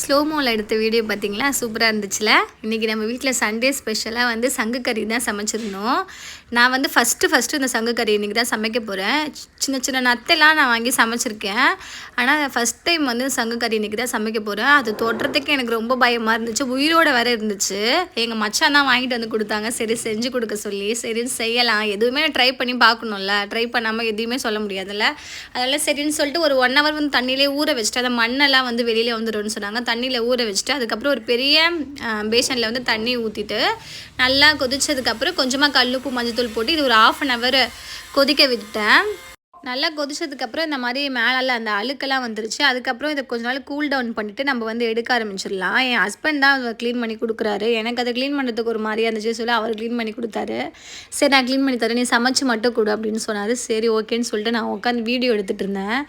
ஸ்லோமோவில் எடுத்த வீடியோ பார்த்தீங்களா? சூப்பராக இருந்துச்சுல? இன்றைக்கி நம்ம வீட்டில் சண்டே ஸ்பெஷலாக வந்து சங்கு கறி தான் சமைச்சிருந்தோம். நான் வந்து ஃபஸ்ட்டு ஃபஸ்ட்டு இந்த சங்கு கறி இன்றைக்கி தான் சமைக்க போகிறேன் சின்ன சின்ன நத்தெல்லாம் நான் வாங்கி சமைச்சிருக்கேன். ஆனால் ஃபஸ்ட் டைம் வந்து சங்கு கறி இன்றைக்கி தான் சமைக்க போகிறேன் அது தொடுறதுக்கு எனக்கு ரொம்ப பயமாக இருந்துச்சு. உயிரோட வேறு இருந்துச்சு. எங்கள் மச்சான் தான் வாங்கிட்டு வந்து கொடுத்தாங்க. சரி செஞ்சு கொடுக்க சொல்லி சரின்னு செய்யலாம். எதுவுமே ட்ரை பண்ணி பார்க்கணும்ல. ட்ரை பண்ணாமல் எதுவுமே சொல்ல முடியாதுல்ல. அதனால் சரின்னு சொல்லிட்டு ஒரு ஒன் ஹவர் வந்து தண்ணியிலே ஊற வச்சுட்டு அந்த மண்ணெல்லாம் வந்து வெளியில் வந்துடும்னு சொன்னாங்க. தண்ணியில் ஊற வச்சுட்டு அதுக்கப்புறம் ஒரு பெரிய பேஷனில் வந்து தண்ணி ஊற்றிட்டு நல்லா கொதிச்சதுக்கப்புறம் கொஞ்சமாக கல்லுப்பு மஞ்சத்தூள் போட்டு இது ஒரு ஆஃப் அன் ஹவர் கொதிக்க விட்டேன் நல்லா கொதிச்சதுக்கப்புறம் இந்த மாதிரி மேலெல்லாம் அந்த அழுக்கெல்லாம் வந்துருச்சு. அதுக்கப்புறம் இதை கொஞ்ச நாள் கூல் டவுன் பண்ணிவிட்டு நம்ம வந்து எடுக்க ஆரம்பிச்சிடலாம். என் ஹஸ்பண்ட் தான் க்ளீன் பண்ணி கொடுக்குறாரு. எனக்கு அதை க்ளீன் பண்ணுறதுக்கு ஒரு மாதிரியா இருந்துச்சு சொல்லி அவர் க்ளீன் பண்ணி கொடுத்தாரு. சரி நான் க்ளீன் பண்ணி தரேன். நீ சமைச்சு மட்டும் கொடு அப்படின்னு சொன்னார். சரி ஓகேன்னு சொல்லிட்டு நான் உட்காந்து வீடியோ எடுத்துகிட்டு இருந்தேன்.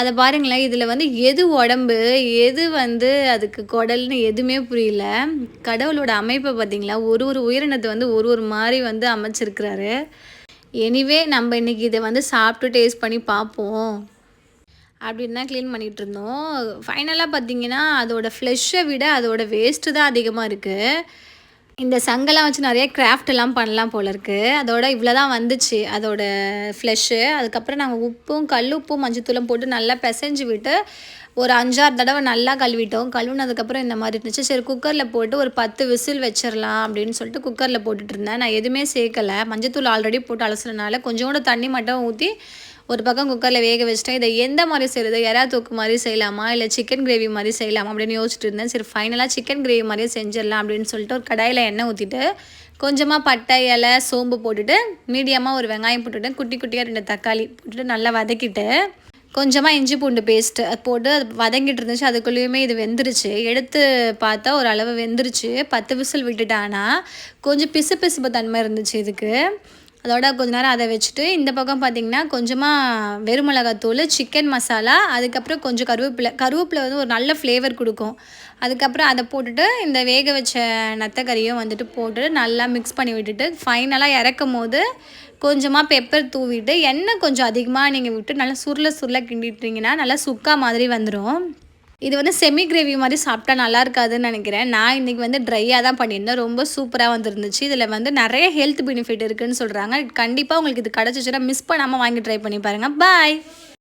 அதை பாருங்களேன் இதில் வந்து எது உடம்பு எது வந்து அதுக்கு குடல்னு எதுவுமே புரியல. கடவுளோட அமைப்பை பார்த்தீங்களா? ஒரு ஒரு உயிரினத்தை வந்து ஒரு ஒரு மாதிரி வந்து அமைச்சிருக்கிறாரு. எனிவே நம்ம இன்றைக்கி இதை வந்து சாப்பிட்டு டேஸ்ட் பண்ணி பார்ப்போம். அப்படின்னு தான் க்ளீன் பண்ணிகிட்டு இருந்தோம். ஃபைனலாக பார்த்தீங்கன்னா அதோடய ஃப்ளெஷ்ஷை விட அதோட வேஸ்ட்டு தான் அதிகமாக இருக்குது இந்த சங்கெல்லாம் வச்சு நிறைய கிராஃப்ட் எல்லாம் பண்ணலாம் போல இருக்குது அதோட இவ்வளோ தான் வந்துச்சு. அதோட ஃப்ளெஷ்ஷு அதுக்கப்புறம் நாங்கள் உப்பும் கல் உப்பும் மஞ்சத்தூளும் போட்டு நல்லா பிசைஞ்சு விட்டு ஒரு அஞ்சாறு தடவை நல்லா கழுவிட்டோம். கழுவுனதுக்கப்புறம் இந்த மாதிரி இருந்துச்சு. சரி குக்கரில் போட்டு ஒரு பத்து விசில் வச்சிடலாம் அப்படின்னு சொல்லிட்டு குக்கரில் போட்டுட்டு இருந்தேன். நான் எதுவுமே சேர்க்கலை. மஞ்சத்தூள் ஆல்ரெடி போட்டு அலசுறதுனால கொஞ்சோண்டு தண்ணி மட்டும் ஊற்றி ஒரு பக்கம் குக்கரில் வேக வச்சுட்டேன். இதை எந்த மாதிரி செய்கிறது எறா தூக்கு மாதிரி செய்யலாமா? இல்லை சிக்கன் கிரேவி மாதிரி செய்யலாமா? அப்படின்னு யோசிச்சுட்டு இருந்தேன். சரி ஃபைனலாக சிக்கன் கிரேவி மாதிரியே செஞ்சிடலாம் அப்படின்னு சொல்லிட்டு ஒரு கடாயில் எண்ணெய் ஊற்றிட்டு கொஞ்சமாக பட்டை இலை சோம்பு போட்டுட்டு மீடியமாக ஒரு வெங்காயம் போட்டுட்டு குட்டி குட்டியாக ரெண்டு தக்காளி போட்டுட்டு நல்லா வதக்கிட்டு கொஞ்சமாக இஞ்சி பூண்டு பேஸ்ட்டு அது போட்டு அது வதங்கிட்டு இருந்துச்சு. அதுக்குள்ளேயுமே இது வெந்துருச்சு. எடுத்து பார்த்தா ஒரு அளவு வெந்துருச்சு. பத்து விசில் விட்டுட்டானா? கொஞ்சம் பிசு பிசுப்பு தன்மை இருந்துச்சு இதுக்கு. அதோட கொஞ்ச நேரம் அதை வச்சுட்டு இந்த பக்கம் பார்த்திங்கன்னா கொஞ்சமாக வெறுமிளகாத்தூள் சிக்கன் மசாலா அதுக்கப்புறம் கொஞ்சம் கருவேப்பிலை. கருவேப்பிலை வந்து ஒரு நல்ல ஃப்ளேவர் கொடுக்கும். அதுக்கப்புறம் அதை போட்டுட்டு இந்த வேக வச்ச நத்தக்கறியும் வந்துட்டு போட்டுட்டு நல்லா மிக்ஸ் பண்ணி விட்டுட்டு ஃபைனலாக இறக்கும் போது கொஞ்சமாக பெப்பர் தூவிட்டு எண்ணெய் கொஞ்சம் அதிகமாக நீங்கள் விட்டு நல்லா சுருள சுருள கிண்டிட்டிங்கன்னா நல்லா சுக்கா மாதிரி வந்துடும் இது வந்து செமி கிரேவி மாதிரி சாப்பிட்டா நல்லா இருக்காதுன்னு நினைக்கிறேன். நான் இன்றைக்கி வந்து ட்ரையாக தான் பண்ணியிருந்தேன். ரொம்ப சூப்பராக வந்துருந்துச்சு. இதில் வந்து நிறைய ஹெல்த் பெனிஃபிட் இருக்குதுன்னு சொல்கிறாங்க கண்டிப்பாக உங்களுக்கு இது கிடச்சிச்சுன்னா மிஸ் பண்ணாமல் வாங்கி ட்ரை பண்ணி பாருங்கள் பாய்